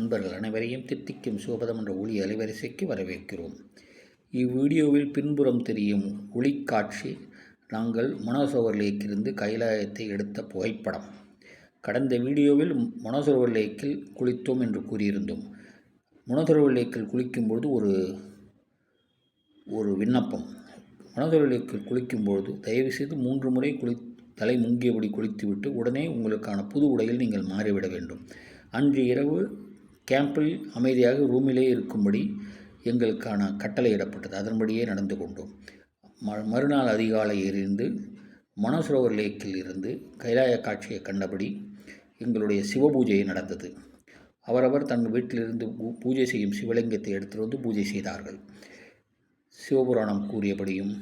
அன்பர்கள் அனைவரையும் தித்திக்கும் சோபதம் என்ற ஒளி அலைவரிசைக்கு வரவேற்கிறோம். இவ்வீடியோவில் பின்புறம் தெரியும் ஒளிக்காட்சி. நாங்கள் மனோசோவர் லேக்கிலிருந்து கைலாயத்தை எடுத்த புகைப்படம். கடந்த வீடியோவில் மனோசரோவர் லேக்கில் குளித்தோம் என்று கூறியிருந்தோம். மனோசரோவர் லேக்கில் குளிக்கும்பொழுது ஒரு ஒரு விண்ணப்பம். மனோசரோவர் லேக்கில் குளிக்கும்பொழுது தயவுசெய்து மூன்று முறை குளி தலை முங்கியபடி குளித்துவிட்டு உடனே உங்களுக்கான புது உடையில் நீங்கள் மாறிவிட வேண்டும். அன்று இரவு கேம்பில் அமைதியாக ரூமிலே இருக்கும்படி எங்களுக்கான கட்டளையிடப்பட்டது. அதன்படியே நடந்து கொண்டோம். ம மறுநாள் அதிகாலை இருந்து மனோசரோவர் லேக்கில் இருந்து கைலாய காட்சியை கண்டபடி எங்களுடைய சிவபூஜை நடந்தது. அவரவர் தன் வீட்டிலிருந்து பூ- பூஜை செய்யும் சிவலிங்கத்தை எடுத்துட்டு வந்து பூஜை செய்தார்கள். சிவபுராணம் கூறியபடியும்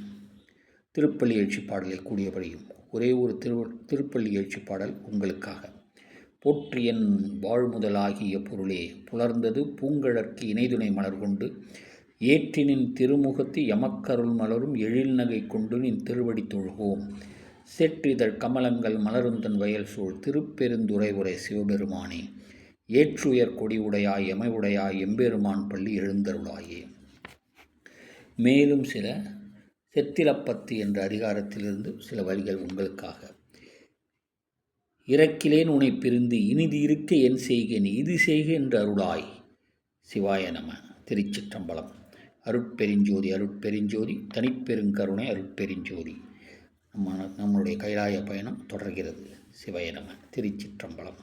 திருப்பள்ளி எழுச்சி பாடலை கூடியபடியும் ஒரே ஒரு திரு திருப்பள்ளி எழுச்சி பாடல் உங்களுக்காக. போற்றியன் வாழ்முதலாகிய பொருளே. புலர்ந்தது பூங்கழற்கு இணைதுணை மலர் கொண்டு ஏற்றினின் திருமுகத்து எமக்கருள் மலரும் எழில் நகை கொண்டு நின் திருவடி தொழுகோம் செற்றிதழ் கமலங்கள் மலருந்தன் வயல் சூழ் திருப்பெருந்துறை உரை சிவபெருமானே. ஏற்றுயர் கொடி உடையாய் எமை உடையாய் எம்பெருமான் பள்ளி எழுந்தருளாயே. மேலும் சில செத்திலப்பத்து என்ற அதிகாரத்திலிருந்து சில வரிகள் உங்களுக்காக. இறக்கிலேன் உனை பிரிந்து இனிது இருக்க என் செய்கேன் இது செய்க என்று அருளாய். சிவாய நம. திருச்சிற்றம்பலம். அருட்பெருஞ்சோதி அருட்பெருஞ்சோதி தனிப்பெருங்கருணை அருட்பெருஞ்சோதி. நம்ம நம்மளுடைய கைலாய பயணம் தொடர்கிறது. சிவாய நம. திருச்சிற்றம்பலம்.